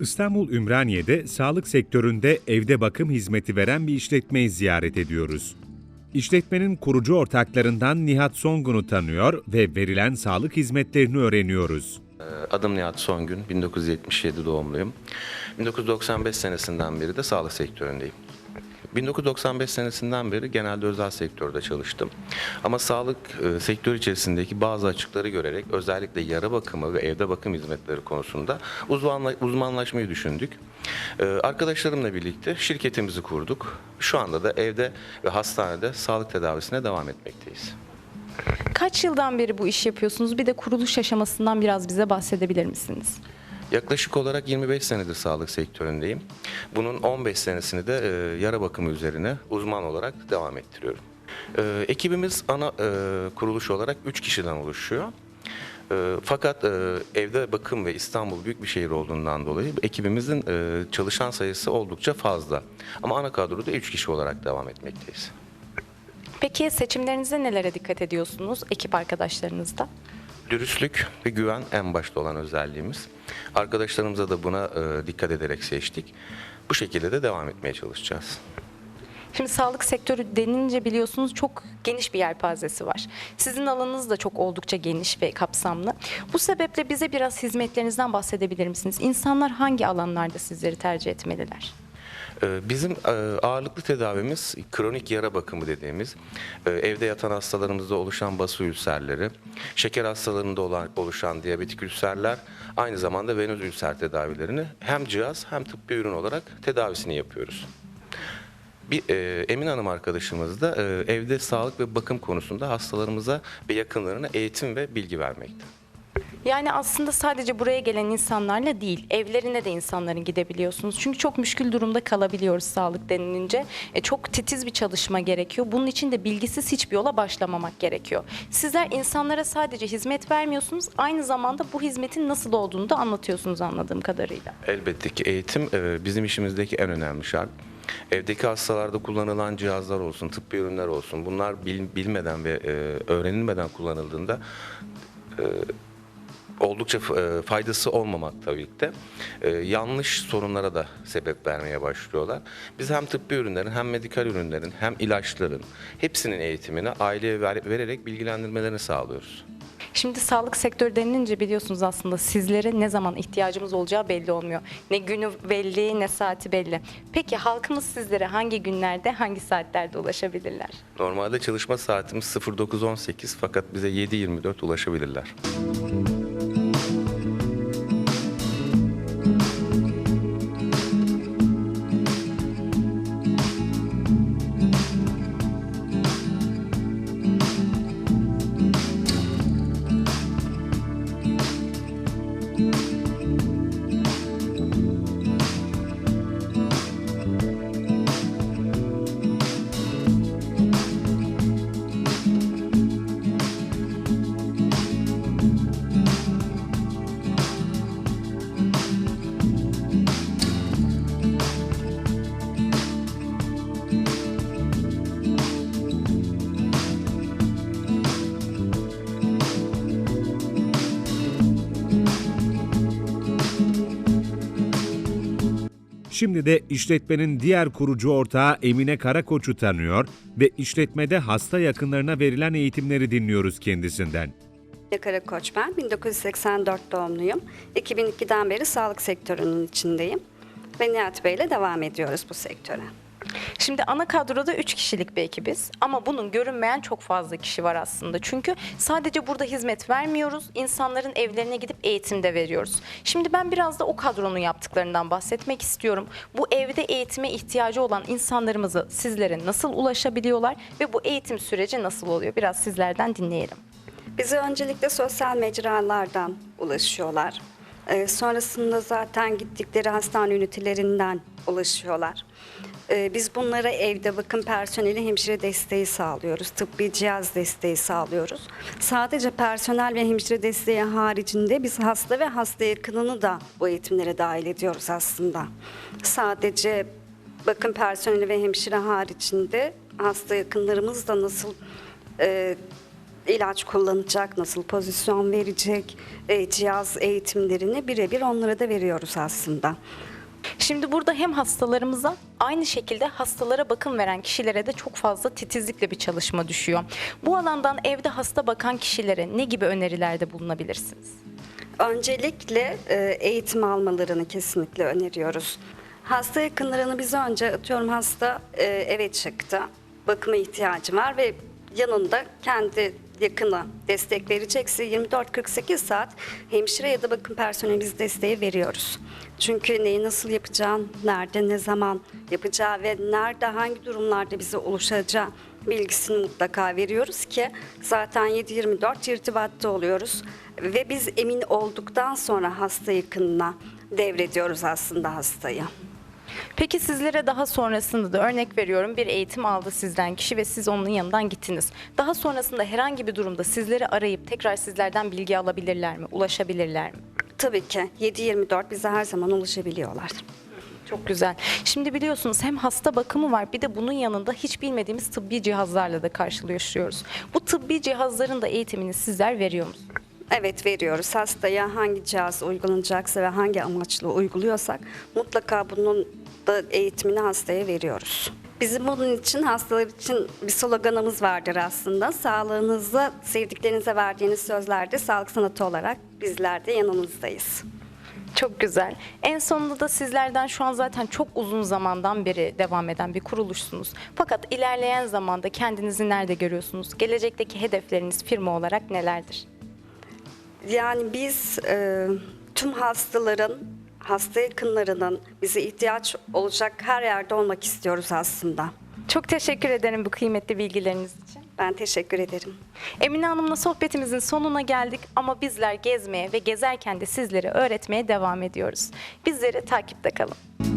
İstanbul Ümraniye'de sağlık sektöründe evde bakım hizmeti veren bir işletmeyi ziyaret ediyoruz. İşletmenin kurucu ortaklarından Nihat Songun'u tanıyor ve verilen sağlık hizmetlerini öğreniyoruz. Adım Nihat Songün, 1977 doğumluyum. 1995 senesinden beri de sağlık sektöründeyim. 1995 senesinden beri genelde özel sektörde çalıştım. Ama sağlık e, sektörü içerisindeki bazı açıkları görerek özellikle yara bakımı ve evde bakım hizmetleri konusunda uzmanla, uzmanlaşmayı düşündük. E, arkadaşlarımla birlikte şirketimizi kurduk. Şu anda da evde ve hastanede sağlık tedavisine devam etmekteyiz. Kaç yıldan beri bu işi yapıyorsunuz? Bir de kuruluş aşamasından biraz bize bahsedebilir misiniz? Yaklaşık olarak 25 senedir sağlık sektöründeyim. Bunun 15 senesini de e, yara bakımı üzerine uzman olarak devam ettiriyorum. E, ekibimiz ana e, kuruluş olarak 3 kişiden oluşuyor. E, fakat e, evde bakım ve İstanbul büyük bir şehir olduğundan dolayı ekibimizin e, çalışan sayısı oldukça fazla. Ama ana kadroda 3 kişi olarak devam etmekteyiz. Peki seçimlerinizde nelere dikkat ediyorsunuz ekip arkadaşlarınızda? Dürüstlük ve güven en başta olan özelliğimiz. Arkadaşlarımıza da buna e, dikkat ederek seçtik. Bu şekilde de devam etmeye çalışacağız. Şimdi sağlık sektörü denince biliyorsunuz çok geniş bir yelpazesi var. Sizin alanınız da çok oldukça geniş ve kapsamlı. Bu sebeple bize biraz hizmetlerinizden bahsedebilir misiniz? İnsanlar hangi alanlarda sizleri tercih etmeliler? Ee, Bizim e, ağırlıklı tedavimiz kronik yara bakımı dediğimiz e, evde yatan hastalarımızda oluşan bası ülserleri, şeker hastalarında oluşan diyabetik ülserler, aynı zamanda venöz ülser tedavilerini hem cihaz hem tıbbi ürün olarak tedavisini yapıyoruz. Bir e, Emin Hanım arkadaşımız da e, evde sağlık ve bakım konusunda hastalarımıza ve yakınlarına eğitim ve bilgi vermekte. Yani aslında sadece buraya gelen insanlarla değil, evlerine de insanların gidebiliyorsunuz. Çünkü çok müşkül durumda kalabiliyoruz sağlık denilince. E, çok titiz bir çalışma gerekiyor. Bunun için de bilgisiz hiçbir yola başlamamak gerekiyor. Sizler insanlara sadece hizmet vermiyorsunuz, aynı zamanda bu hizmetin nasıl olduğunu da anlatıyorsunuz anladığım kadarıyla. Elbette ki eğitim e, bizim işimizdeki en önemli şart. Evdeki hastalarda kullanılan cihazlar olsun, tıbbi ürünler olsun bunlar bil- bilmeden ve e, öğrenilmeden kullanıldığında e, oldukça e, faydası olmamakla birlikte e, yanlış sorunlara da sebep vermeye başlıyorlar. Biz hem tıbbi ürünlerin hem medikal ürünlerin hem ilaçların hepsinin eğitimini aileye ver- vererek bilgilendirmelerini sağlıyoruz. Şimdi sağlık sektörü denilince biliyorsunuz aslında sizlere ne zaman ihtiyacımız olacağı belli olmuyor. Ne günü belli ne saati belli. Peki halkımız sizlere hangi günlerde hangi saatlerde ulaşabilirler? Normalde çalışma saatimiz 09.18 fakat bize 7.24 ulaşabilirler. Şimdi de işletmenin diğer kurucu ortağı Emine Karakoç'u tanıyor ve işletmede hasta yakınlarına verilen eğitimleri dinliyoruz kendisinden. Emine Karakoç ben. 1984 doğumluyum. 2002'den beri sağlık sektörünün içindeyim. Ve Nihat Bey ile devam ediyoruz bu sektöre. Şimdi ana kadroda 3 kişilik bir ekibiz ama bunun görünmeyen çok fazla kişi var aslında. Çünkü sadece burada hizmet vermiyoruz, insanların evlerine gidip eğitim de veriyoruz. Şimdi ben biraz da o kadronun yaptıklarından bahsetmek istiyorum. Bu evde eğitime ihtiyacı olan insanlarımızı sizlere nasıl ulaşabiliyorlar ve bu eğitim süreci nasıl oluyor? Biraz sizlerden dinleyelim. Bize öncelikle sosyal mecralardan ulaşıyorlar. Ee, sonrasında zaten gittikleri hastane ünitelerinden ulaşıyorlar. Ee, biz bunlara evde bakım personeli hemşire desteği sağlıyoruz. Tıbbi cihaz desteği sağlıyoruz. Sadece personel ve hemşire desteği haricinde biz hasta ve hasta yakınını da bu eğitimlere dahil ediyoruz aslında. Sadece bakım personeli ve hemşire haricinde hasta yakınlarımız da nasıl e, ilaç kullanacak, nasıl pozisyon verecek, e, cihaz eğitimlerini birebir onlara da veriyoruz aslında. Şimdi burada hem hastalarımıza aynı şekilde hastalara bakım veren kişilere de çok fazla titizlikle bir çalışma düşüyor. Bu alandan evde hasta bakan kişilere ne gibi önerilerde bulunabilirsiniz? Öncelikle e, eğitim almalarını kesinlikle öneriyoruz. Hasta yakınlarını biz önce atıyorum hasta e, eve çıktı, bakıma ihtiyacı var ve yanında kendi yakını destek verecekse 24-48 saat hemşire ya da bakım personeli biz desteği veriyoruz. Çünkü neyi nasıl yapacağını, nerede, ne zaman yapacağı ve nerede, hangi durumlarda bize ulaşacağı bilgisini mutlaka veriyoruz ki zaten 7-24 irtibatta oluyoruz ve biz emin olduktan sonra hasta yakınına devrediyoruz aslında hastayı. Peki sizlere daha sonrasında da örnek veriyorum bir eğitim aldı sizden kişi ve siz onun yanından gittiniz. Daha sonrasında herhangi bir durumda sizleri arayıp tekrar sizlerden bilgi alabilirler mi, ulaşabilirler mi? Tabii ki 7-24 bize her zaman ulaşabiliyorlar. Çok güzel. Şimdi biliyorsunuz hem hasta bakımı var bir de bunun yanında hiç bilmediğimiz tıbbi cihazlarla da karşılaşıyoruz. Bu tıbbi cihazların da eğitimini sizler veriyor musunuz? Evet veriyoruz. Hastaya hangi cihaz uygulanacaksa ve hangi amaçla uyguluyorsak mutlaka bunun da eğitimini hastaya veriyoruz. Bizim bunun için hastalar için bir sloganımız vardır aslında. Sağlığınızı sevdiklerinize verdiğiniz sözlerde sağlık sanatı olarak bizler de yanınızdayız. Çok güzel. En sonunda da sizlerden şu an zaten çok uzun zamandan beri devam eden bir kuruluşsunuz. Fakat ilerleyen zamanda kendinizi nerede görüyorsunuz? Gelecekteki hedefleriniz firma olarak nelerdir? Yani biz e, tüm hastaların, hasta yakınlarının bize ihtiyaç olacak her yerde olmak istiyoruz aslında. Çok teşekkür ederim bu kıymetli bilgileriniz için. Ben teşekkür ederim. Emine Hanım'la sohbetimizin sonuna geldik ama bizler gezmeye ve gezerken de sizlere öğretmeye devam ediyoruz. Bizleri takipte kalın.